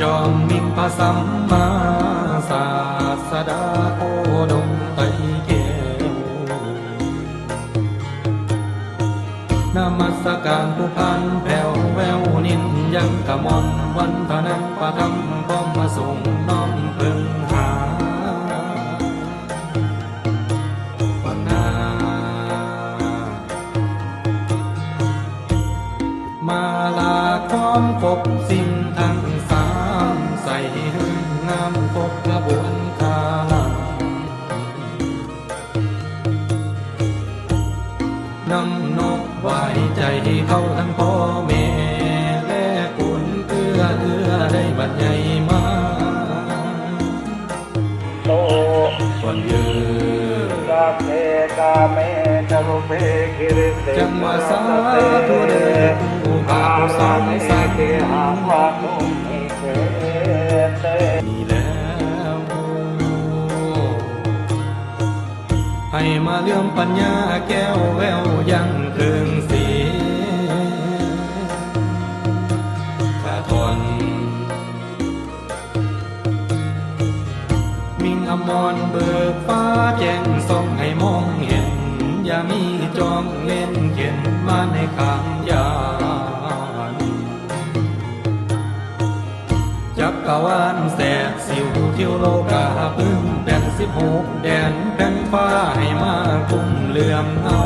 จอมมิ่งพระสัมมาศาสดาโคดมไตรแก้วนามัสการผู้พันแผ่วแววนินยังกะมอนวันพนังประทังป้อมมาส่งน้อมพึงหาปนามาลาความครบสิ่งทั้งสา ใส่ห้งงามครบกระบวนคาลังนำนกไว้ใจให้เขาทั้งพ่อแม่และคุณเอื้อเอื้อได้บัดใหญ่มาโตส่วนยืนกาเมกาเมจารุเปกิริเตจังหวะสาธุเด ให้มาเลื่อมปัญญาแก้วแววยังเคืองสีขาทนมิ่งอมรเบิกฟ้าแจ้งส่องให้มองเห็น อย่ามีจองเล่นเข็นมาในขางยานจักรวาลแสกสิว ที่ยวโลกาพึ่งแผ่นสิบหกแดนแผ่นฟ้าให้มาคุ้มเหลื่อมเอา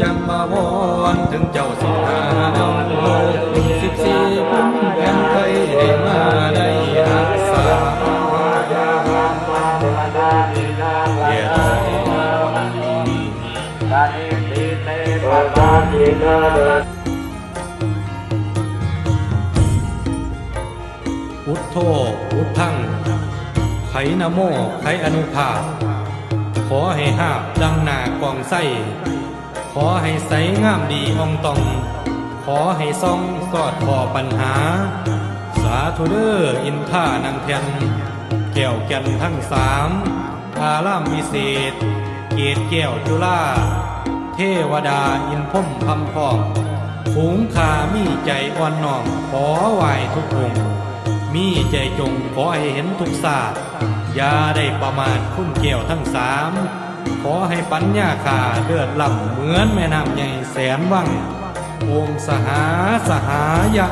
จังมาวอนถึงเจ้าสิหาเอาโลกสิบสี่พุ่มแผ่นไทยให้มาได้รักษาเย็ดกานิติเตปะ พุทโธพุทธัง ไขนโมไขอนุภาพ ขอให้หาบดังหนากองไส้ ขอให้ใสงามดีอองตอง ขอให้ซ่องสอดคอปัญหา สาธุเดออินท่านางเทียนแก้วแก่นทั้งสามอารามวิเศษ เกตแก้วจุฬาเทวดาอินพ่มคำพองฝูงขามีใจอ่อนน้อมขอไหวทุกองค์ มีใจจงขอให้เห็นทุกศาสตร์อย่าได้ประมาทคุ้มเกี่ยวทั้งสาม ขอให้ปัญญาขาเลือดล่ำเหมือนแม่น้ำใหญ่แสนว่างโอมสหาสหายะ